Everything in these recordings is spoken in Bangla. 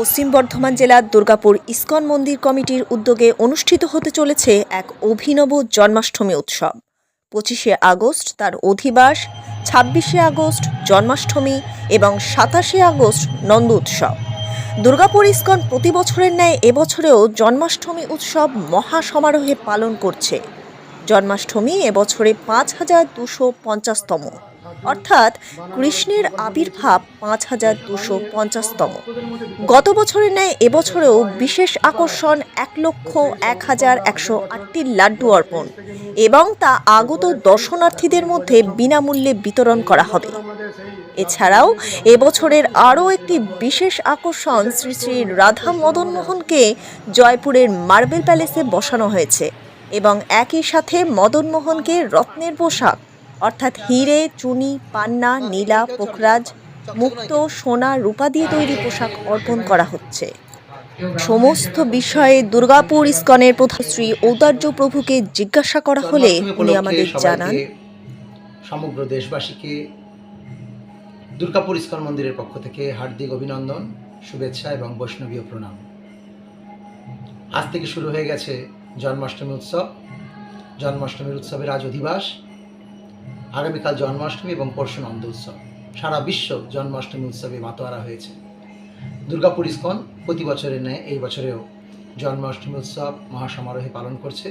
পশ্চিম বর্ধমান জেলার দুর্গাপুর ইস্কন মন্দির কমিটির উদ্যোগে অনুষ্ঠিত হতে চলেছে এক অভিনব জন্মাষ্টমী উৎসব। পঁচিশে আগস্ট তার অধিবাস, ছাব্বিশে আগস্ট জন্মাষ্টমী এবং সাতাশে আগস্ট নন্দ উৎসব। দুর্গাপুর ইস্কন প্রতি বছরের ন্যায় এবছরেও জন্মাষ্টমী উৎসব মহা সমারোহে পালন করছে। জন্মাষ্টমী এবছরে পাঁচ হাজার দুশো পঞ্চাশতম। অর্থাৎ কৃষ্ণের আবির্ভাব পাঁচ হাজার দুশো পঞ্চাশতম। গত বছরের ন্যায় এবছরেও বিশেষ আকর্ষণ এক লক্ষ এক হাজার একশো আটটি লাড্ডু অর্পণ এবং তা আগত দর্শনার্থীদের মধ্যে বিনামূল্যে বিতরণ করা হবে। এছাড়াও এবছরের আরও একটি বিশেষ আকর্ষণ শ্রী শ্রী রাধা মদন মোহনকে জয়পুরের মার্বেল প্যালেসে বসানো হয়েছে এবং একই সাথে মদন মোহনকে রত্নের পোশাক অর্থাৎ হিরে চুনি পান্না নীলা পোখরাজ মুক্ত সোনা রূপা দিয়ে তৈরি পোশাক অর্পণ করা হচ্ছে। সমস্ত বিষয়ে দুর্গাপুর ইস্কনের প্রধান শ্রী ঔদার্য প্রভুকে জিজ্ঞাসা করা হলে উনি আমাদের জানান। সমগ্র দেশবাসীকে দুর্গাপুর ইস্কন মন্দিরের পক্ষ থেকে হার্দিক অভিনন্দন শুভেচ্ছা এবং বৈষ্ণবীয় প্রণাম। আজ থেকে শুরু হয়ে গেছে জন্মাষ্টমী উৎসব। জন্মাষ্টমীর উৎসবের আজ অধিবাস। আগামীকাল জন্মাষ্টমী এবং পরশু নন্দ উৎসব। সারা বিশ্ব জন্মাষ্টমী উৎসবে মাতোয়ারা হয়েছে। দুর্গাপুর ইস্কন প্রতি বছরের ন্যায় এই বছরেও জন্মাষ্টমী উৎসব মহাসমারোহে পালন করছে।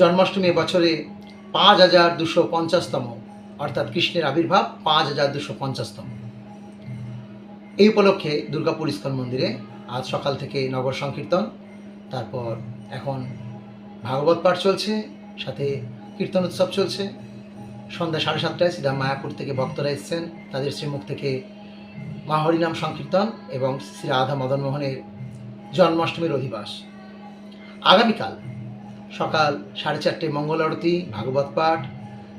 জন্মাষ্টমী বছরে পাঁচ হাজার দুশো পঞ্চাশতম, অর্থাৎ কৃষ্ণের আবির্ভাব পাঁচ হাজার দুশো পঞ্চাশতম। এই উপলক্ষে দুর্গাপুর ইস্কন মন্দিরে আজ সকাল থেকে নগর সংকীর্তন, তারপর এখন ভাগবত পাঠ চলছে, সাথে কীর্তন উৎসব চলছে। সন্ধ্যা সাড়ে সাতটায় সিধা মায়াপুর থেকে ভক্তরা এসছেন। তাদের শ্রীমুখ থেকে মা হরিনাম সংকীর্তন এবং শ্রী রাধা মদন মোহনের জন্মাষ্টমীর অধিবাস। আগামীকাল সকাল সাড়ে চারটে মঙ্গল আরতি, ভাগবত পাঠ,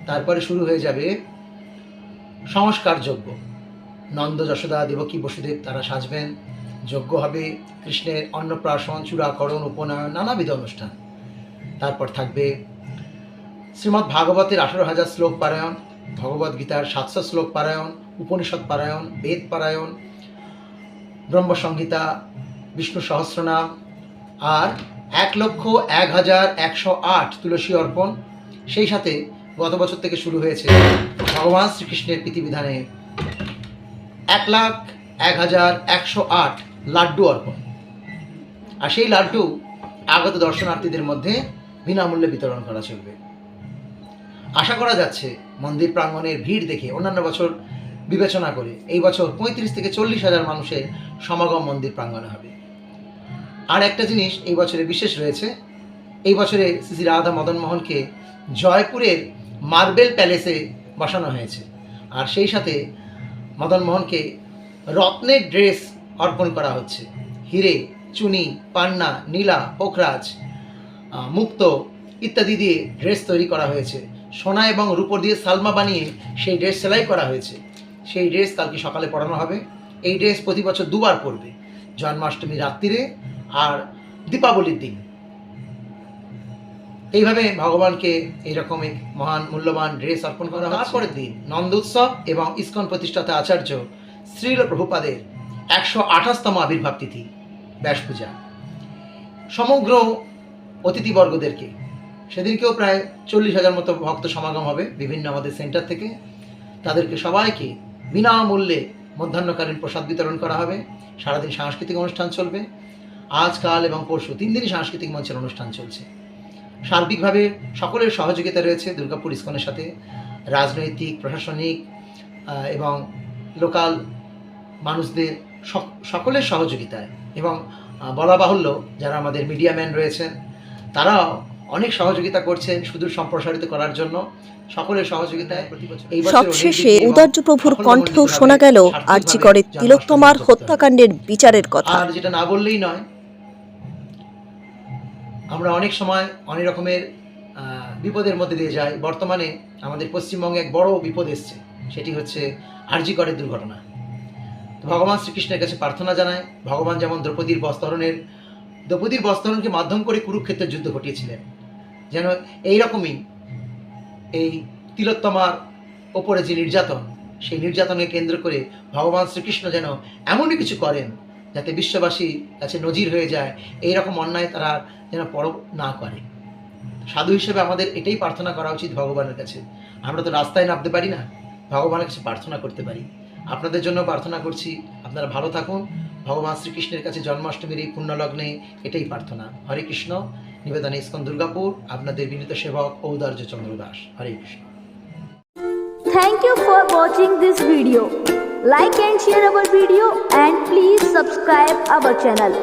তারপরে শুরু হয়ে যাবে সংস্কার যজ্ঞ নন্দ যশোদা, দেবকী বসুদেব তারা সাজবেন। যজ্ঞ হবে কৃষ্ণের অন্নপ্রাশন, চূড়াকরণ, উপনয়ন, নানাবিধ অনুষ্ঠান। তারপর থাকবে শ্রীমদ্ ভাগবতের আঠারো হাজার শ্লোক পারায়ণ, ভগবদ গীতার সাতশো শ্লোক পারায়ণ উপনিষদ পারায়ণ, বেদ পারায়ণ, ব্রহ্মসংহিতা, বিষ্ণু সহস্রনাম, আর এক লক্ষ এক হাজার একশো আট তুলসী অর্পণ। সেই সাথে গত বছর থেকে শুরু হয়েছে ভগবান শ্রীকৃষ্ণের প্রীতিবিধানে এক লাখ এক হাজার একশো আট লাড্ডু অর্পণ। আর সেই লাড্ডু আগত দর্শনার্থীদের মধ্যে বিনামূল্যে বিতরণ করা চলবে। আশা করা যাচ্ছে মন্দির প্রাঙ্গণের ভিড় দেখে অন্যান্য বছর বিবেচনা করে এই বছর পঁয়ত্রিশ থেকে চল্লিশ হাজার মানুষের সমাগম মন্দির প্রাঙ্গণে হবে। আর একটা জিনিস এই বছরে বিশেষ রয়েছে, এই বছরে শ্রী রাধা মদন মোহনকে জয়পুরের মার্বেল প্যালেসে বসানো হয়েছে। আর সেই সাথে মদন মোহনকে রত্নের ড্রেস অর্পণ করা হচ্ছে। হিরে, চুনি, পান্না, নীলা, পোখরাজ মুক্ত ইত্যাদি দিয়ে ড্রেস তৈরি করা হয়েছে। সোনা এবং রূপোর দিয়ে সালমা বানিয়ে সেই ড্রেস সেলাই করা হয়েছে। সেই ড্রেস কালকে সকালে পরানো হবে। এই ড্রেস প্রতি বছর দুবার পরবে। জন্মাষ্টমী রাত্রিরে আর দীপাবলির দিন। এইভাবে ভগবানকে এইরকম এক মহান মূল্যবান ড্রেস অর্পণ করা হয় তারপরের দিন। নন্দ উৎসব এবং ইস্কন প্রতিষ্ঠাতা আচার্য শ্রীল প্রভুপাদের একশো আঠাশতম আবির্ভাব তিথি ব্যাস পূজা। সমগ্র অতিথিবর্গদেরকে সেদিনকেও প্রায় চল্লিশ হাজার মতো ভক্ত সমাগম হবে বিভিন্ন আমাদের সেন্টার থেকে। তাদেরকে সবাইকে বিনামূল্যে মধ্যাহ্নকালীন প্রসাদ বিতরণ করা হবে। সারাদিন সাংস্কৃতিক অনুষ্ঠান চলবে। আজকাল এবং পরশু তিন দিনই সাংস্কৃতিক মঞ্চের অনুষ্ঠান চলছে। সার্বিকভাবে সকলের সহযোগিতা রয়েছে দুর্গাপুর ইস্কনের সাথে। রাজনৈতিক, প্রশাসনিক এবং লোকাল মানুষদের সক- সকলের সহযোগিতায় এবং বলা বাহুল্য যারা আমাদের মিডিয়া ম্যান রয়েছেন, তারাও অনেক সহযোগিতা করছেন সুদূর সম্প্রসারিত করার জন্য। সকলের সহযোগিতায় সবশেষে উদার্য প্রভুর কণ্ঠেও শোনা গেল জন্মাষ্টমী তিলোত্তমার। হত্যাকাণ্ডের বিচারের কথা। আর যেটা না বললেই নয় আমরা অনেক সময় অনেক রকমের বিপদের মধ্যে দিয়ে যাই। বর্তমানে আমাদের পশ্চিমবঙ্গে এক বড় বিপদ এসছে সেটি হচ্ছে আরজিকরের দুর্ঘটনা। ভগবান শ্রীকৃষ্ণের কাছে প্রার্থনা জানায় ভগবান যেমন দ্রৌপদীর বস্ত্রহরণের দ্রৌপদীর বস্তরণকে মাধ্যম করে কুরুক্ষেত্রের যুদ্ধ ঘটিয়েছিলেন। যেন এই রকমই এই তিলোত্তমার ওপরে যে নির্যাতন, সেই নির্যাতনকে কেন্দ্র করে ভগবান শ্রীকৃষ্ণ যেন এমনই কিছু করেন যাতে বিশ্ববাসী কাছে নজির হয়ে যায় এই রকম অন্যায় তারা যেন পর না করে। সাধু হিসেবে আমাদের এটাই প্রার্থনা করা উচিত ভগবানের কাছে। আমরা তো রাস্তায় নামতে পারি না, ভগবানের কাছে প্রার্থনা করতে পারি। আপনাদের জন্য প্রার্থনা করছি, আপনারা ভালো থাকুন। ভগবান শ্রীকৃষ্ণের কাছে জন্মাষ্টমীর এই পুণ্যলগ্নে এটাই প্রার্থনা। হরে কৃষ্ণ। নিবেদনে ইস্কন দুর্গাপুর আপনাদের বিনীত সেবক Audarya Chandra Das Hare Krishna Thank you for watching this video. Like and share our video and please subscribe our channel.